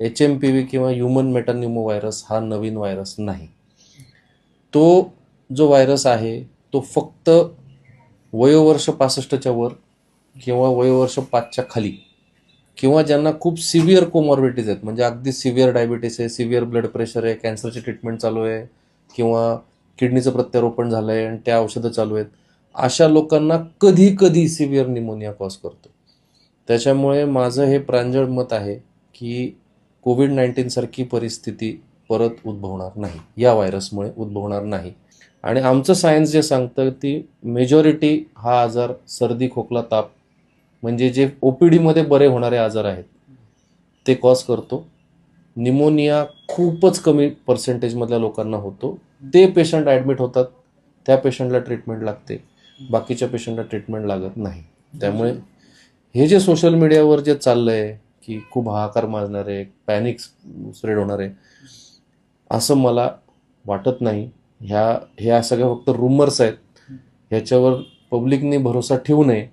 H M P V किंवा human metapneumovirus हा नवीन व्हायरस नाही. तो जो व्हायरस आहे तो फक्त वयोवर्ष पासष्टच्या वर किंवा वयोवर्ष पाचच्या खाली किंवा ज्यांना खूप सिव्हिअर कोमॉर्बिटीज आहेत म्हणजे अगदी सिव्हिअर डायबिटीस आहे सिव्हिअर ब्लड प्रेशर आहे कॅन्सरची ट्रीटमेंट चालू आहे किंवा किडनीचं प्रत्यारोपण झालं आहे आणि त्या औषधं चालू आहेत अशा लोकांना कधी कधी सिव्हिअर निमोनिया कॉज करतो. त्याच्यामुळे माझं हे प्रांजळ मत आहे की कोविड नाईन्टीनसारखी परिस्थिती परत उद्भवणार नाही. या व्हायरसमुळे उद्भवणार नाही. आणि आमचं सायन्स जे सांगतं ती मेजॉरिटी हा आजार सर्दी खोकला ताप म्हणजे जे ओ पी डीमध्ये बरे होणारे आजार आहेत ते कॉज करतो. निमोनिया खूपच कमी पर्सेंटेजमधल्या लोकांना होतो. ते पेशंट ॲडमिट होतात. त्या पेशंटला ट्रीटमेंट लागते. बाकीच्या पेशंटला ट्रीटमेंट लागत नाही. त्यामुळे हे जे सोशल मीडियावर जे चाललं आहे की खूप हाहाकार माजणार आहे पॅनिक स्प्रेड होणार. आहे असं मला वाटत नाही. ह्या ह्या सगळ्या फक्त रुमर्स आहेत. ह्याच्यावर पब्लिकने भरोसा ठेवू नये.